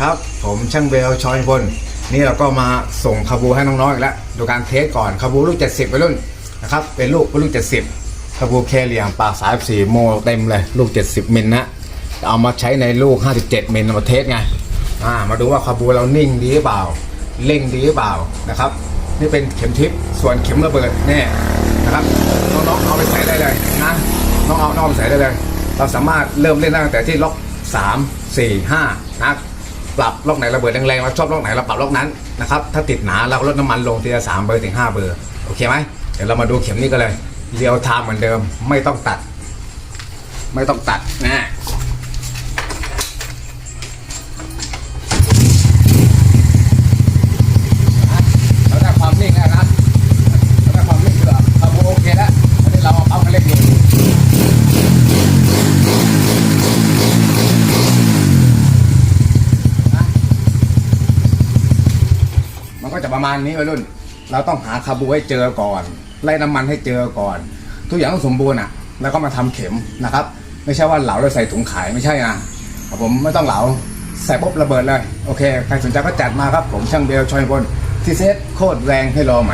ครับ ผมช่างเบลชอยพลนี่เราก็มาส่งคาบูให้น้องๆอีกแล้วดูการเทสก่อนคาบูลูก 70ไปรุ่นนะครับเป็นลูกเป็นลูก70คาบูเคเหลี่ยมปากสายสีโมเต็มเลยลูก 70มิลนะเอามาใช้ในลูก 57มิลเอามาเทสไงอ่ามาดูว่าคาบูเรานิ่งดีหรือเปล่าเร่งดีหรือเปล่านะครับ นี่เป็นเข็มทิพย์ส่วนเข็มระเบิดเนี่ยนะครับน้องๆเอาไปใส่ได้เลยนะน้องเอาน้องไปใส่ได้เลย เราสามารถเริ่มเล่นได้ตั้งแต่ที่ล็อก 3 4 5นะ ปรับล็อกไหนระเบิดแรงๆเราชอบล็อกไหนเราปรับล็อกนั้นนะครับถ้าติดหนาเราก็ลดน้ำมันลงทีละสามเบอร์ถึงห้าเบอร์โอเคไหมเดี๋ยวเรามาดูเข็มนี้กันเลยเรียวไทม์เหมือนเดิมไม่ต้องตัด ไม่ต้องตัดนะ มันก็จะประมาณนี้วัยรุ่น เราต้องหาคาบูให้เจอก่อน ไล่น้ำมันให้เจอก่อน ทุกอย่างต้องสมบูรณ์อะ แล้วก็มาทำเข็มนะครับ ไม่ใช่ว่าเหลาแล้วใส่ถุงขายไม่ใช่นะครับผมไม่ต้องเหลาใส่ปุ๊บระเบิดเลย โอเค ใครสนใจก็จัดมาครับผมช่างเบลชอยบนที่เซตโคตรแรงให้รอไหม